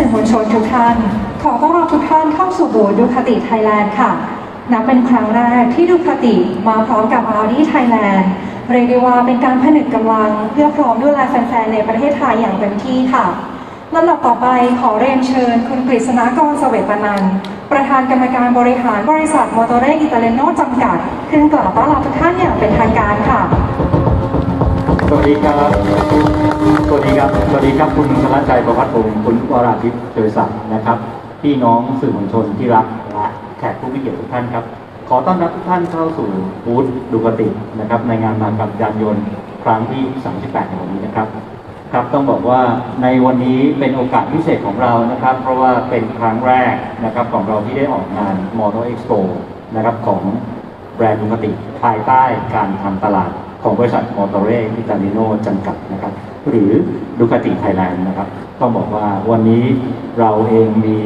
สื่อมวลชนทุกท่าน ขอต้อนรับทุกท่านเข้าสู่บูธดูคติไทยแลนด์ค่ะ นับเป็นครั้งแรกที่ดูคติมาพร้อมกับ Audi Thailand เรียกได้ว่าเป็นการผนึกกำลังเพื่อพร้อมดูแลแฟนๆในประเทศไทยอย่างเต็มที่ค่ะลำดับต่อไปขอเรียนเชิญ คุณกฤษณากรเสวตนันประธานกรรมการบริหารบริษัทมอเตอร์เรอิตาเลโนจำกัด ขึ้นกล่าวต้อนรับทุกท่านอย่างเป็นทางการค่ะ สวัสดีครับ สวัสดีครับ สวัสดีครับคุณธนชัยประพัฒน์พงคุณวราทิพย์เฉยศักดิ์นะครับ พี่น้องสื่อมวลชนที่รักและแขกผู้มีเกียรติทุกท่านครับ ขอต้อนรับทุกท่านเข้าสู่บูธดูกตินะครับในงานมหกรรมยานยนต์ครั้งที่ 38ในวันนี้นะครับ ครับต้องบอกว่าในวันนี้เป็นโอกาสพิเศษของเรานะครับ เพราะว่าเป็นครั้งแรกนะครับของเราที่ได้ออกงาน Motor Expo นะครับของแบรนด์ดูคติภายใต้การทำตลาด ของบริษัทมอเตอร์เรอิตาลิโนจำกัดนะครับ หรือดูคติไทยแลนด์นะครับต้องบอกว่าวันนี้เราเองมี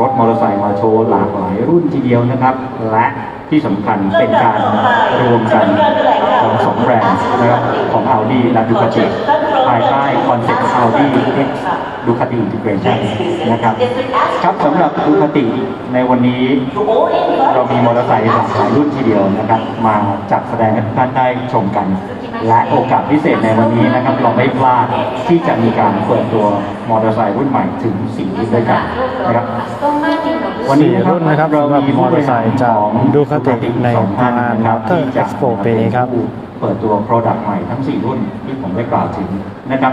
รถมอเตอร์ไซค์มาโชว์หลากหลายรุ่นทีเดียวนะครับ และที่สำคัญเป็นการรวมกันของสองแบรนด์นะครับของ Audi และดูคติภายใต้ค อนเซ็ปต์ Audi X Ducati Integration นะครับครับสำหรับดูคติในวันนี้เรามีมอเตอร์ไซค์หลากหลายรุ่นทีเดียวนะครับ มาจัดแสดงให้ทุกท่านได้ชมกัน และโอกาสพิเศษในวันนี้นะครับ เราไม่พลาดที่จะมีการเปิดตัวมอเตอร์ไซค์รุ่นใหม่ถึงสี่รุ่นด้วยกันนะครับวันนี้นะครับสี่รุ่นนะครับเราสำหรับมีผู้บริหารมอเตอร์ไซค์จากของ Ducati ในสองท่านงานนะครับ Motor ที่จะ Expo ปีนี้ครับเปิดตัว Product ใหม่ทั้ง 4 รุ่นที่ผมได้กล่าวถึงนะครับ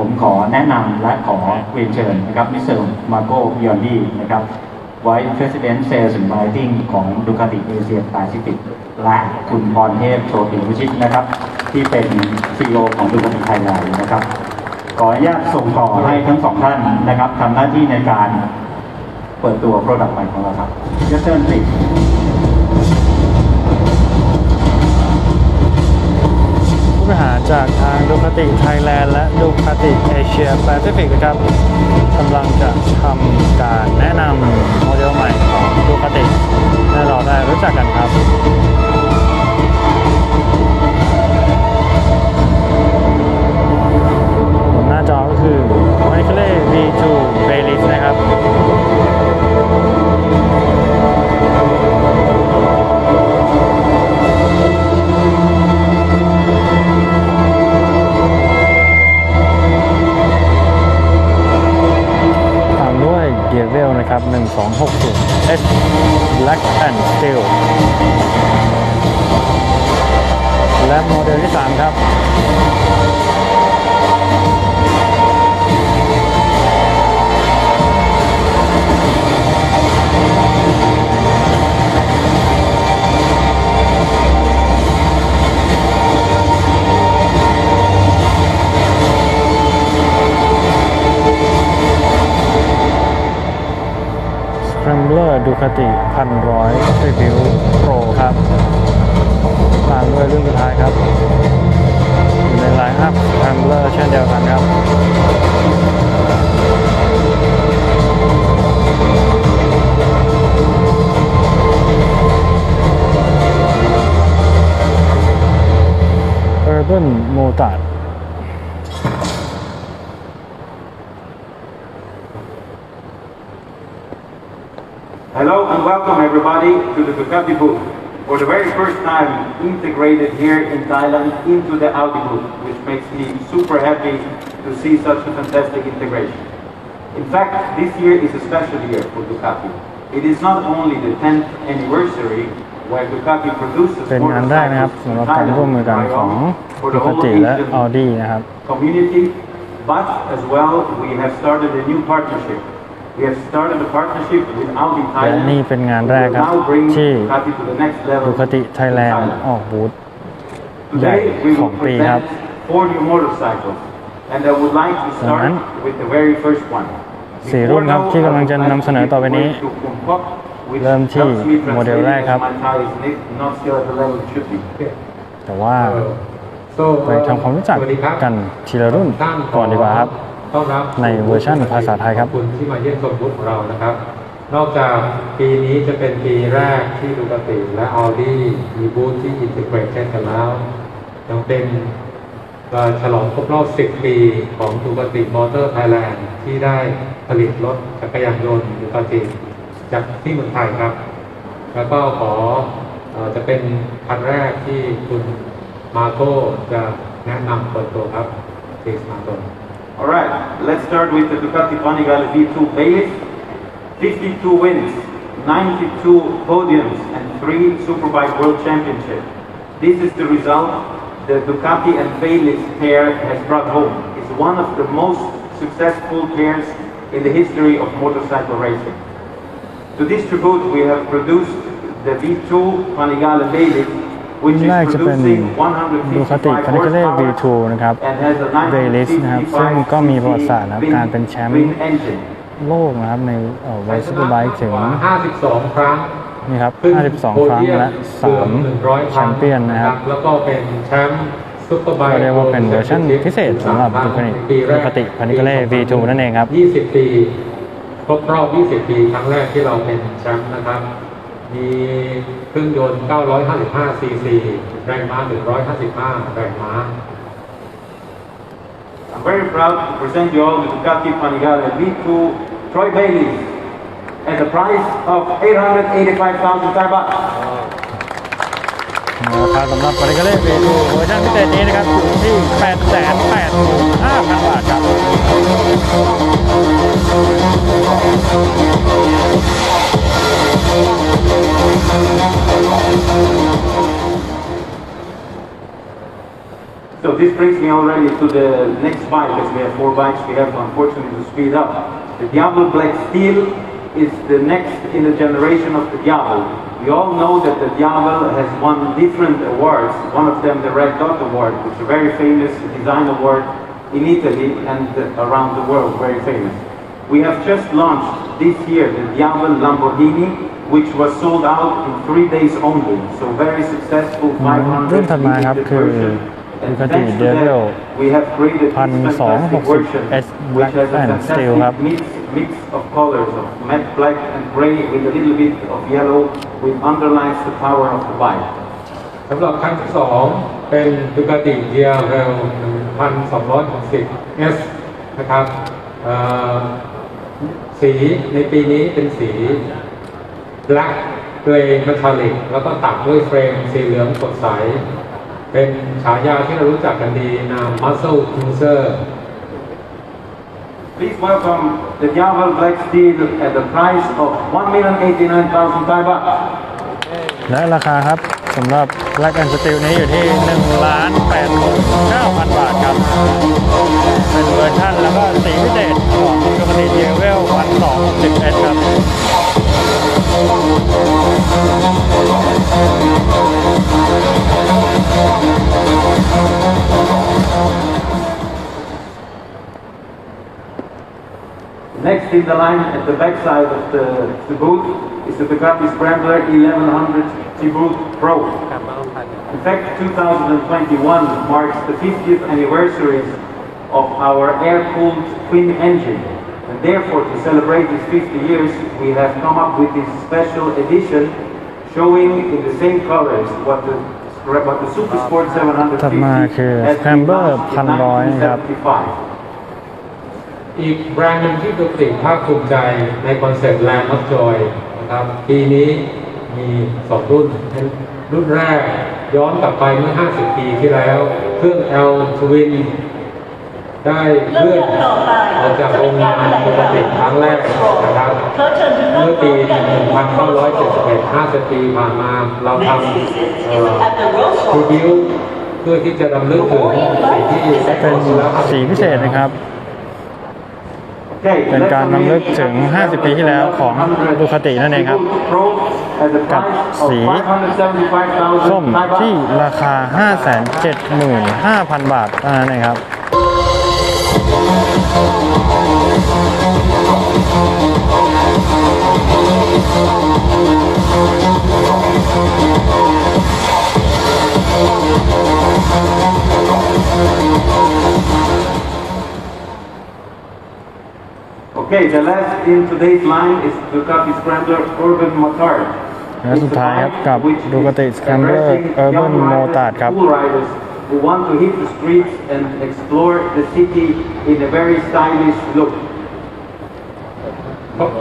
ผมขอแนะนำและขอเรียนเชิญนะครับมิสเตอร์มาโกบิออนดีนะครับ Vice President Sales and Marketing ของ Ducati Asia Pacific และคุณพรเทพโชติวุชิตนะครับ ที่เป็น CEO ของ Ducati Thailand นะครับ ขออนุญาตส่งต่อให้ทั้งสองท่านนะครับทำหน้าที่ในการเปิดตัว Product ใหม่ของเราครับ Yes sir please ผู้ ริหารจากทางดูคติไทยแลนด์และดูคติเอเชียแปซิฟิกนะครับกำลังจะทำการแนะนำโมเดลใหม่ของดูคติให้เราได้รู้จักกันครับ 1260 S Black and Steel และโมเดลที่ 3 ครับ เลอร์ดูคาติพันร้อยรีวิวโปรครับตามด้วยรุ่นสุดท้ายครับในไลน์อัพทันเลอร์เช่นเดียวกันครับเออร์เบิร์นโมตัร์ welcome everybody to the Ducati booth. For the very first time integrated here in Thailand into the Audi booth, which makes me super happy to see such a fantastic integration. In fact, this year is a special year for Ducati. It is not only the 10th anniversary where Ducati produces เป็นงานแรกนะครับ motorcycles สำห in รับการร่วม Thailand มือกัน by ของ own for ดู the ค whole ติและ Asian Audi นะครับ community, but as well we have started a new partnership. We have started a partnership with Audi และ Thailand. นี่เป็นงานแรกครับ Will now bring ที่ Ducati to the next level ดูคติ in ไทยแลนด์ Thailand. ออกบูธใหญ่ Today we ขอ will งปีครับ present four new motorcycles, and I would like to ดัง start นั้น with the very first one. สี่รุ่นครับ Before ที่กำลังจะ now, I would นำเสนอ like ต่อไป to นี้ give word to Khun Pop, which เริ่มที่ helps me โมเดล translate แรกครับ as my Thai is not still at the level it should be. แต่ว่า So, ไปทำความรู้จักสวัสดีครับกันทีละรุ่นท่าก่อนดีกว่าครับต้อนรับ ในเวอร์ชันภาษาไทยครับขอบคุณที่มาเยี่ยมชมบูธของเรานะครับ นอกจากปีนี้จะเป็นปีแรกที่ดูกติและ Audi มีบูธที่อินทิเกรตเช่นกันแล้วยังเป็นมาฉลองครบรอบ 10 ปีของดูคาติมอเตอร์ไทยแลนด์ที่ได้ผลิตรถจักรยานยนต์ดูคาติจากที่เมืองไทยครับ แล้วก็ขอเอ่อจะเป็นคันแรกที่คุณมาโก้จะแนะนำเปิดตัวครับทีสมาโก้ Alright, let's start with the Ducati Panigale V2 Bailiff. 52 wins, 92 podiums, and 3 Superbike World Championship. This is the result the Ducati and Bailiff pair has brought home. It's one of the most successful pairs in the history of motorcycle racing. To this tribute we have produced the V2 Panigale Bailiff, which แรก Mm, is จะเป็น producing ดูคาติ155คานิเกเล่ horsepower V2 นะครับ and has a เบลิสนะครับ ซึ่งก็มีประวัติศาสตร์นะครับการเป็นแชมป์ twin engine. โลกนะครับในไวซูเปอร์ไบค์ถึง 52 ครั้งนี่ครับขึ้น52 ครั้งและเกือบ3แชมเปี้ยนนะครับ แล้วก็เป็นแชมป์ซุปเปอร์ไบก็ค์เรียกว่าเป็นเวอร์ชันพิเศษสำหรับดูคาติดูคาติคานิเกเล่ V2 นั่นเองครับ 20 ปี ครบรอบ 20 ปี ครั้งแรกที่เราเป็นแชมป์นะครับ มีเครื่องยนต์ 955 ซีซี แรงม้า 155 แรงม้า I'm very proud to present you all the Ducati Panigale V2 Troy Bailey at the price of 885,000 Thai baht. ราคาสำหรับคานิเกเล่ V2 เวอร์ชันพิเศษนี้นะครับอยู่ที่ 885,000 บาทครับ So this brings me already to the next bike, as we have four bikes, we have unfortunately to speed up. The Diablo Black Steel is the next in the generation of the Diablo. We all know that the Diablo has won different awards, one of them the Red Dot Award, which is a very famous design award in Italy and around the world, very famous. We have just launched this year the Diablo Lamborghini, which was sold out in three days only. So very successful รุ่น 500 ถัดมาครับ limited คือ version. And Ducati thanks to Devil that, we have created this 1260 fantastic version, S which Black has a and fantastic Steelครับ mix, mix of colors of matte black and gray with a little bit of yellow, which underlines the power of the bike. สำหรับครั้งที่ 2 เป็น Ducati DRL 1260 S นะครับเอ่อสีในปีนี้เป็นสี Black Grey Metallic แล้วก็ตัดด้วยเฟรมสีเหลืองสดใส เป็นฉายาที่เรารู้จักกันดีนาม Muscle Cruiser Please welcome the Diablo Black Steel at the price of 1,089,000 Thai baht. และราคาครับสำหรับ Black and Steel นี้อยู่ที่1ล้าน89,000 บาทครับ เป็นเวอร์ชันแล้วก็สีพิเศษของดูคาติเดเวล1260 S ครับ Next in the line at the back side of the, the booth is the Ducati Scrambler 1100 T-Boot Pro. In fact, 2021 marks the 50th anniversary of our air-cooled twin engine. And therefore, to celebrate these 50 years, we have come up with this special edition showing in the same colors what the, what the Super Sport 750 ถัดมาคือ has been Scrambler launched in 1,100ครับ 1975. อีกแบรนด์หนึ่งที่ดูติภาคภูมิใจในคอนเซ็ปต์ Land of Joy นะครับ ปีนี้มีสองรุ่นเป็นรุ่นแรกย้อนกลับไปเมื่อ 50 ปีที่แล้ว เครื่อง L Twin ได้เลื่อนออกจากโรงงานปกติครั้งแรกนะครับเมื่อปี 1971 50ปีผ่านมาเราทำรีวิวเพื่อที่จะรำลึกถึงสิ่งที่เป็นสีพิเศษนะครับเป็นการ let's รำลึกถึง 50 ปีที่แล้วของดูคาตินั่นเองครับ กับสีส้มที่ราคา 575,000 บาทนั้นเองครับ Okay, the last in today's line is Ducati Scrambler Urban Motard. และสุดท้ายครับกับ Which is Ducati Scrambler addressing Urban young riders, Motard ครับ cool riders who want to hit the streets and explore the city in a very stylish look.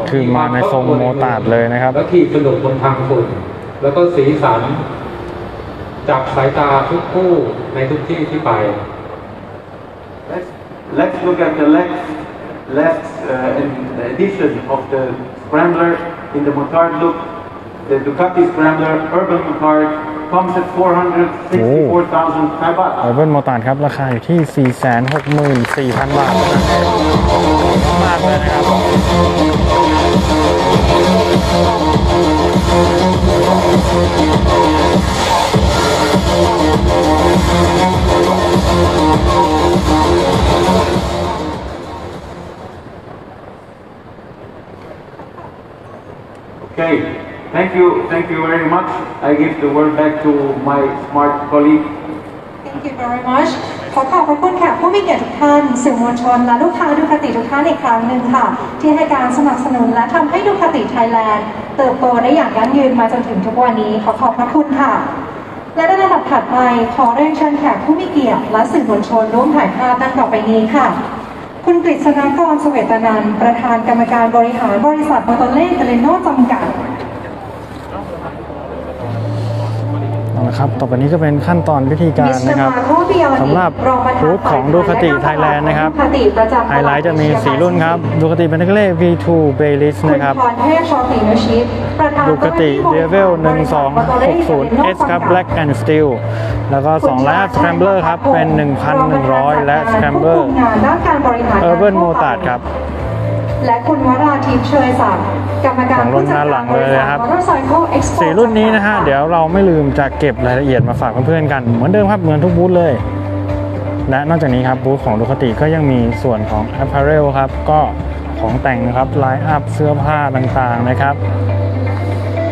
คือมาในทรงโมตาร์ดเลยนะครับ แล้วขี่สนุกบนทางฝุ่นแล้วก็สีสันจับสายตาทุกผู้ในทุกที่ที่ไป Let's, let's look at the last, last uh, in- edition of the Scrambler in the Motard look. The Ducati Scrambler Urban Motard comes at 464,000 Thai baht. ไอเบิลโมตาร์ดครับ ราคาอยู่ที่ 464,000 บาทมากเลยนะครับ Okay, thank you, thank you very much. I give the word back to my smart colleague. Thank you very much ขอขอบพระคุณแขกผู้มีเกียรติทุกท่านสื่อมวลชนและลูกค้าดูคติทุกท่านอีกครั้งหนึ่งค่ะ ที่ให้การสนับสนุนและทำให้ดูคติไทยแลนด์เติบโตได้อย่างยั่งยืนมาจนถึงทุกวันนี้ ขอขอบพระคุณค่ะ และในระดับถัดไปขอเรียนเชิญแขกผู้มีเกียรติและสื่อมวลชนร่วมถ่ายภาพดังต่อไปนี้ค่ะคุณกฤษณากรเสวตนันประธานกรรมการบริหารบริษัทมอเตอร์เล่เตเลโนจำกัด เอาละครับต่อไปนี้ก็เป็นขั้นตอนพิธีการนะครับสำหรับบูธของดูคติไทยแลนด์นะครับไฮไลท์จะมี 4 รุ่นครับดูคติเบนเกเล่ V2 b a y l i s นะครับคุณพรเทพชอตินุชิตประธานดูคติ Level 1260 S ครับ Black and Steel แล้วก็2และ Scrambler ครับเป็น 1,100 และ Scrambler งานด้านการบริหาร Urban Motard ครับ และคุณวราทิพย์เชยศักดิ์กรรมการของรุ่นหน้าหลังเลยนะครับมอเตอร์ไซค์เอ็กซ์สี่รุ่นนี้นะฮะ เดี๋ยวเราไม่ลืมจะเก็บรายละเอียดมาฝากเพื่อนๆกัน เหมือนเดิมครับ เหมือนทุกบูธเลย และนอกจากนี้ครับบูธของดูคติก็ยังมีส่วนของ Apparel ครับ ก็ของแต่งนะครับไลน์อัพเสื้อผ้าต่างๆนะครับ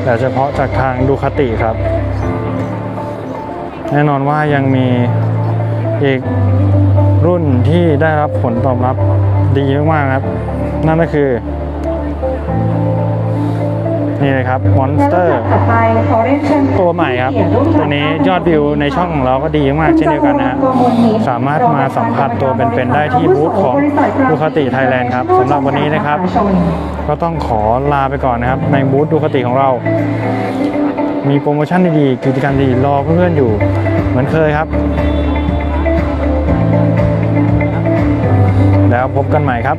แต่เฉพาะจากทางดูคติครับ แน่นอนว่ายังมีอีกรุ่นที่ได้รับผลตอบรับดีมากๆครับนั่นก็คือ นี่เลยครับ Monster ถัดไปขอรียนเชิญตัวใหม่ครับ ตัวนี้ยอดวิวในช่องของเราก็ดีมากเช่นเดียวกันนะสามารถมาสัมผัสตัวเป็นๆได้ที่บูธของดูคติไทยแลนด์ครับสำหรับวันนี้นะครับ ก็ต้องขอลาไปก่อนนะครับ ในบูธดูคติของเรา มีโปรโมชั่นดีๆกิจกรรมดีรอเพื่อนๆอยู่ เหมือนเคยครับแล้วพบกันใหม่ครับ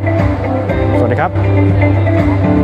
สวัสดีครับ